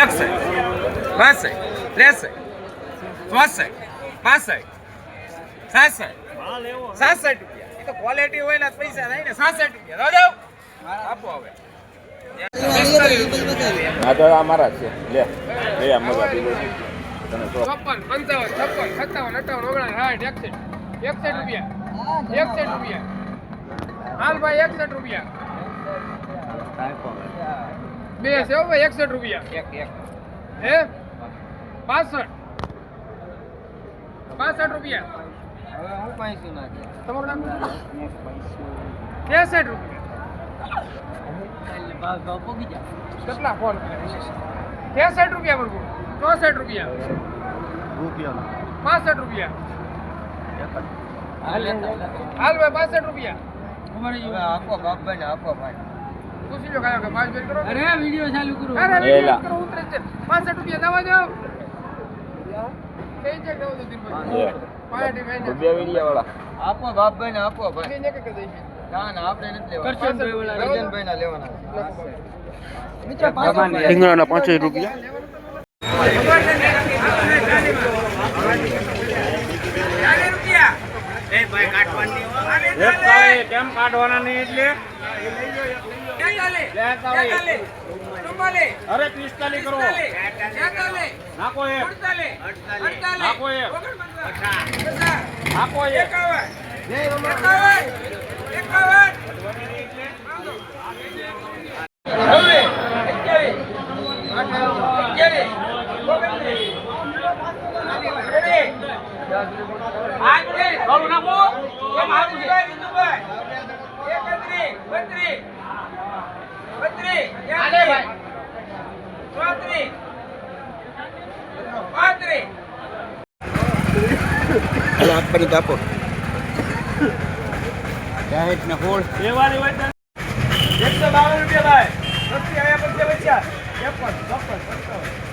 એકસઠ બાસઠ ત્રેસઠ ચોસઠ પાસઠ સાસઠ સાસઠ રૂપિયા. એ તો ક્વોલિટી હોય ને પૈસા થાય ને સાસઠ રૂપિયા. દાદા આપો હવે. આ તો આ મારા છે. લે બીજો પંચાવન છપ્પન સત્તાવન અઠાવન ઓગણ સાઠ એકસઠ. એકસઠ રૂપિયા. એકસઠ રૂપિયા. હાલ ભાઈ એકસઠ રૂપિયા. બે છે હો ભાઈ એકસઠ રૂપિયા. હે? પાસઠ. પાસઠ રૂપિયા. તમારું નામ ત્રેસઠ રૂપિયા. કેટલા ફોન ત્રેસઠ રૂપિયા બરોબર ચોસઠ રૂપિયા. પાસઠ રૂપિયા. હાલ ભાઈ પાસઠ રૂપિયા. પૂછી લો કાયો કે પાંચ બેન કરો. અરે વિડિયો ચાલુ કરો. અરે વિડિયો કરો ઉતરે છે. પાસઠ રૂપિયા દવા દો. કઈ જગ્યા દો દિનભાઈ એ. પાયાટી ભાઈ બે વીડિયા વાળા આપો બાપભાઈ ને આપો ભાઈ. ને કે કે ના ના આપણે નથી લેવાના. કરશનભાઈ વાળા. કરશનભાઈ ના લેવાના રીંગણાના પાંચસો રૂપિયા. કેમ કાઢવાના નહીં એટલે અરે પિસ્તાલીસ કરો નાખો એક નાખો એક નાખો એક ચાલુ નાખો છે? સાઠ ને સોળ એકસો બાવન રૂપિયા ભાઈ. સસ્તી આવ્યા પછી એક પણ ચોપન સત્તાવન